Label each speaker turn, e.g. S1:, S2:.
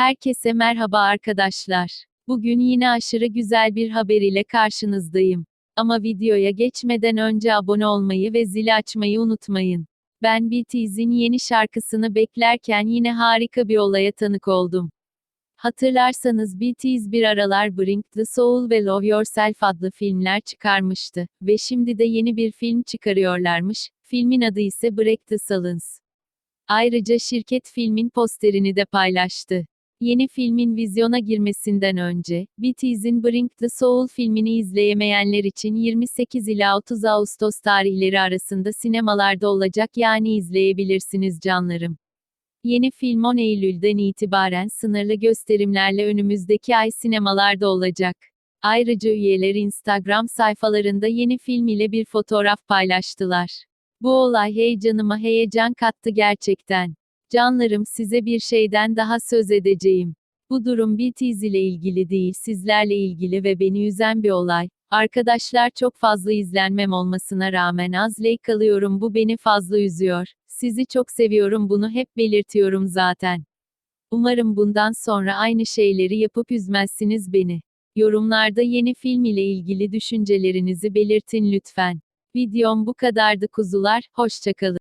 S1: Herkese merhaba arkadaşlar. Bugün yine aşırı güzel bir haber ile karşınızdayım. Ama videoya geçmeden önce abone olmayı ve zili açmayı unutmayın. Ben BTS'in yeni şarkısını beklerken yine harika bir olaya tanık oldum. Hatırlarsanız BTS bir aralar Bring the Soul ve Love Yourself adlı filmler çıkarmıştı ve şimdi de yeni bir film çıkarıyorlarmış. Filmin adı ise Break the Silence. Ayrıca şirket filmin posterini de paylaştı. Yeni filmin vizyona girmesinden önce, BTS'in Bring the Soul filmini izleyemeyenler için 28 ila 30 Ağustos tarihleri arasında sinemalarda olacak yani izleyebilirsiniz canlarım. Yeni film 10 Eylül'den itibaren sınırlı gösterimlerle önümüzdeki ay sinemalarda olacak. Ayrıca üyeler Instagram sayfalarında yeni film ile bir fotoğraf paylaştılar. Bu olay heyecanıma heyecan kattı gerçekten. Canlarım size bir şeyden daha söz edeceğim. Bu durum BTS ile ilgili değil sizlerle ilgili ve beni üzen bir olay. Arkadaşlar çok fazla izlenmem olmasına rağmen az like alıyorum bu beni fazla üzüyor. Sizi çok seviyorum bunu hep belirtiyorum zaten. Umarım bundan sonra aynı şeyleri yapıp üzmezsiniz beni. Yorumlarda yeni film ile ilgili düşüncelerinizi belirtin lütfen. Videom bu kadardı kuzular, hoşçakalın.